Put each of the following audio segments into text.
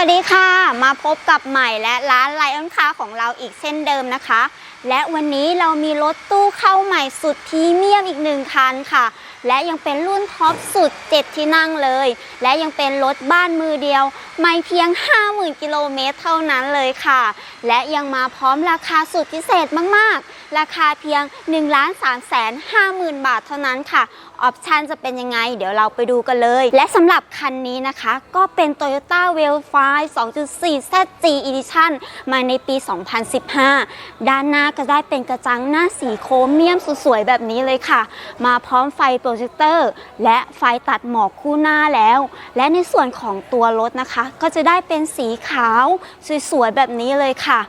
สวัสดีค่ะ มาพบกับใหม่และร้านไลออนคาของเราอีกเช่นเดิมนะคะ และวันนี้เรามีรถตู้เข้าใหม่สุดพรีเมียมอีกหนึ่งคันค่ะ และยังเป็นรุ่นท็อปสุด 7 ที่นั่งเลย และยังเป็นรถบ้านมือเดียว ไม่เพียง 50,000 กิโลเมตรเท่านั้นเลยค่ะ และยังมาพร้อมราคาสุดพิเศษมากๆ ราคาเพียง 1 3 5 0 0 0 0 บาทเท่านั้นค่ะ ออปชันจะเป็นยังไง เดี๋ยวเราไปดูกันเลย และสำหรับคันนี้นะคะ ก็เป็น Toyota w e l f i 2.4 ZG Edition มาในปี 2015 ด้านหน้าก็ได้เป็นกระจังหน้าสีโครเมียมสวยๆแบบนี้เลยค่ะ มาพร้อมไฟโปรเจคเตอร์ และไฟตัดหมอกคู่หน้าแล้ว และในส่วนของตัวรถนะคะ ก็จะได้เป็นสีขาวสวยๆแบบนี้เลยค่ะ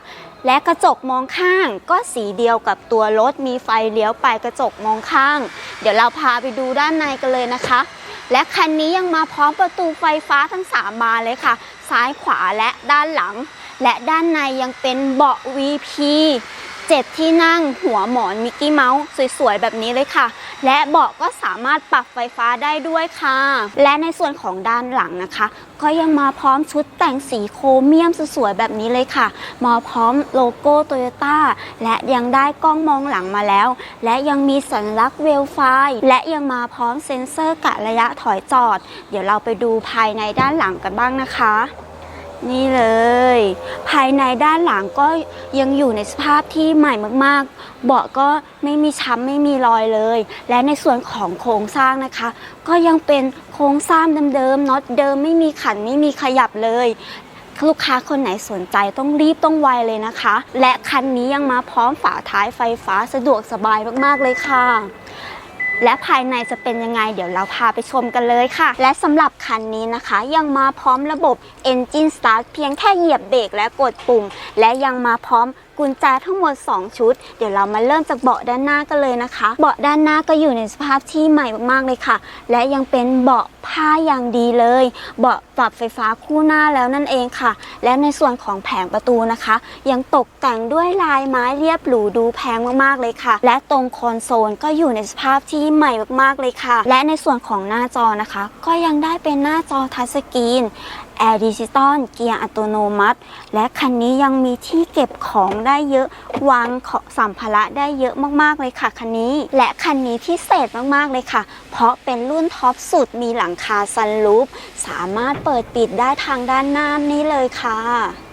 และกระจกมองข้างก็สีเดียวกับตัวรถมีไฟเลี้ยวไปกระจกมองข้าง เดี๋ยวเราพาไปดูด้านในกันเลยนะคะ และคันนี้ยังมาพร้อมประตูไฟฟ้าทั้ง3บานเลยค่ะ ซ้ายขวาและด้านหลัง และด้านในยังเป็นเบาะ VP 7 ที่นั่งหัวหมอนมิกกี้เมาส์สวยๆ แบบนี้เลยค่ะ และเบาะก็สามารถปรับไฟฟ้าได้ด้วยค่ะ และในส่วนของด้านหลังนะคะ ก็ยังมาพร้อมชุดแต่งสีโครเมียมสวยๆ แบบนี้เลยค่ะ มาพร้อมโลโก้โตโยต้าและยังได้กล้องมองหลังมาแล้ว และยังมีสัญลักษณ์เวลไฟและยังมาพร้อมเซ็นเซอร์กะระยะถอยจอด เดี๋ยวเราไปดูภายในด้านหลังกันบ้างนะคะ นี่เลย ภายในด้านหลังก็ยังอยู่ในสภาพที่ใหม่มากๆ เบาะก็ไม่มีช้ำไม่มีรอยเลย และในส่วนของโครงสร้างนะคะ ก็ยังเป็นโครงสร้างเดิมๆน็อตเดิมไม่มีขันไม่มีขยับเลยลูกค้าคนไหนสนใจต้องรีบต้องไวเลยนะคะ และคันนี้ยังมาพร้อมฝาท้ายไฟฟ้าสะดวกสบายมากๆเลยค่ะ และภายในจะเป็นยังไง เดี๋ยวเราพาไปชมกันเลยค่ะ และสำหรับคันนี้นะคะ ยังมาพร้อมระบบ Engine Start เพียงแค่เหยียบเบรกและกดปุ่ม และยังมาพร้อม กุญแจทั้งหมด 2 ชุด เดี๋ยวเรามาเริ่มจากเบาะด้านหน้ากันเลยนะคะ เบาะด้านหน้าก็อยู่ในสภาพที่ใหม่มากๆเลยค่ะ และยังเป็นเบาะผ้าอย่างดีเลย เบาะปรับไฟฟ้าคู่หน้าแล้วนั่นเองค่ะ และในส่วนของแผงประตูนะคะ ยังตกแต่งด้วยลายไม้เรียบหรูดูแพงมากๆเลยค่ะ และตรงคอนโซลก็อยู่ในสภาพที่ใหม่มากๆเลยค่ะ และในส่วนของหน้าจอนะคะ ก็ยังได้เป็นหน้าจอทัชสกรีน แอร์ดิจิตอลเกียร์อัตโนมัติ และคันนี้ยังมีที่เก็บของได้เยอะ วางของสัมภาระได้เยอะมากๆเลยค่ะคันนี้ และคันนี้พิเศษมากๆเลยค่ะ เพราะเป็นรุ่นท็อปสุดมีหลังคาซันรูฟสามารถเปิดปิดได้ทางด้านหน้านี้เลยค่ะ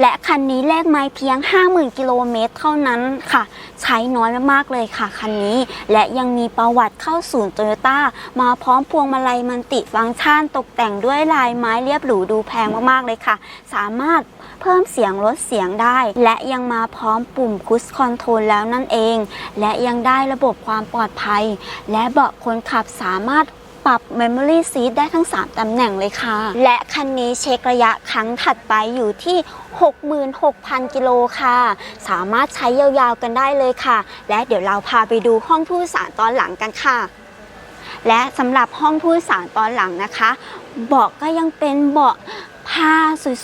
และคันนี้เลขไม้เพียง 50,000 กิโลเมตร เท่านั้นค่ะ ใช้น้อยมากๆเลยค่ะคันนี้ และยังมีประวัติเข้าศูนย์โตโยต้ามาพร้อมพวงมาลัยมันติฟังก์ชันตกแต่งด้วยลายไม้เรียบหรูดูแพงมากๆเลยค่ะ สามารถเพิ่มเสียงลดเสียงได้ และยังมาพร้อมปุ่มคุชคอนโทรลแล้วนั่นเอง และยังได้ระบบความปลอดภัย และเบาะคนขับสามารถ ปรับ Memory Seat ได้ทั้ง 3 ตำแหน่งเลยค่ะ และคันนี้เช็คระยะครั้งถัดไปอยู่ที่ 66,000 กิโลค่ะ สามารถใช้ยาวๆกันได้เลยค่ะ และเดี๋ยวเราพาไปดูห้องผู้โดยสารตอนหลังกันค่ะ และสำหรับห้องผู้โดยสารตอนหลังนะคะ เบาะก็ยังเป็นเบาะ ผ้า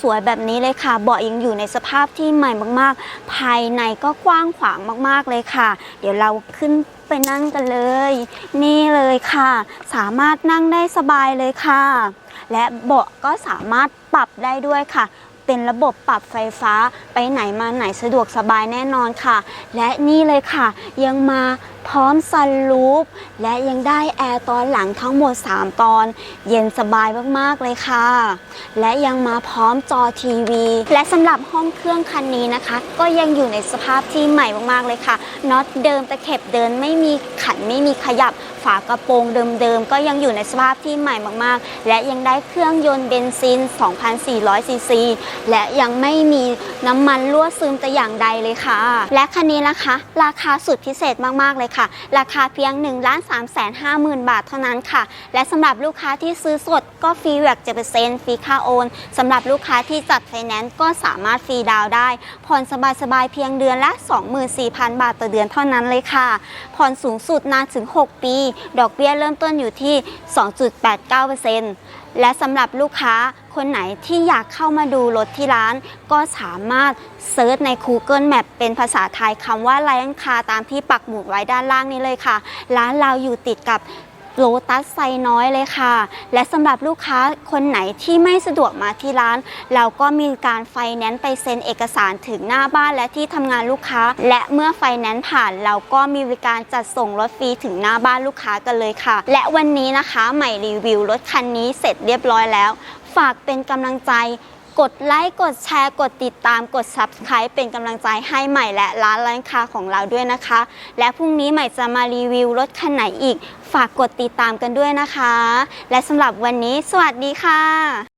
สวยๆ แบบนี้เลยค่ะ เบาะยังอยู่ในสภาพที่ใหม่มากๆ ภายในก็กว้างขวางมากๆเลยค่ะ เดี๋ยวเราขึ้นไปนั่งกันเลย นี่เลยค่ะ สามารถนั่งได้สบายเลยค่ะ และเบาะก็สามารถปรับได้ด้วยค่ะเป็นระบบปรับไฟฟ้าไปไหนมาไหนสะดวกสบายแน่นอนค่ะ และนี่เลยค่ะ ยังมาพร้อมซันรูฟและยังได้แอร์ตอนหลังทั้งหมด 3 ตอน เย็นสบายมากๆเลยค่ะ และยังมาพร้อมจอทีวี และสำหรับห้องเครื่องคันนี้นะคะ ก็ยังอยู่ในสภาพที่ใหม่มากๆเลยค่ะน็อตเดิมตะเข็บเดินไม่มีขันไม่มีขยับฝากระโปรงเดิมๆ ก็ยังอยู่ในสภาพที่ใหม่มากๆ และยังได้เครื่องยนต์เบนซิน 2,400 ซีซี และยังไม่มีน้ำมันรั่วซึมแต่อย่างใดเลยค่ะ และคันนี้นะคะ ราคาสุดพิเศษมากๆเลยค่ะ ราคาเพียง 1 3 5 0 0 0 0 บาทเท่านั้นค่ะ และสำหรับลูกค้าที่ซื้อสดก็ฟรีแวก7%ฟรีค่าโอนสำหรับลูกค้าที่จัดไฟแนนซ์ก็สามารถฟรีดาวได้ ผ่อนสบายๆเพียงเดือนละ 24,000 บาทต่อเดือนเท่านั้นเลยค่ะ ผ่อนสูงสุดนานถึง 6 ปี ดอกเบี้ยเริ่มต้นอยู่ที่ 2.89% และสำหรับลูกค้าคนไหนที่อยากเข้ามาดูรถที่ร้าน ก็สามารถเซิร์ชใน Google Map เป็นภาษาไทยคำว่าไลออนคาตามที่ปักหมุดไว้ด้านล่างนี้เลยค่ะ ร้านเราอยู่ติดกับ โลตัสไซน้อยเลยค่ะ และสำหรับลูกค้าคนไหนที่ไม่สะดวกมาที่ร้าน เราก็มีการไฟแนนซ์ไปเซ็นเอกสารถึงหน้าบ้านและที่ทำงานลูกค้า และเมื่อไฟแนนซ์ผ่านเราก็มีบริการจัดส่งรถฟรีถึงหน้าบ้านลูกค้ากันเลยค่ะ และวันนี้นะคะใหม่รีวิวรถคันนี้เสร็จเรียบร้อยแล้ว ฝากเป็นกำลังใจ กดไลค์กดแชร์กดติดตามกด Subscribe เป็นกำลังใจให้ใหม่และร้านร้านค้าของเราด้วยนะคะ และพรุ่งนี้ใหม่จะมารีวิวรถคันไหนอีก ฝากกดติดตามกันด้วยนะคะ และสำหรับวันนี้ สวัสดีค่ะ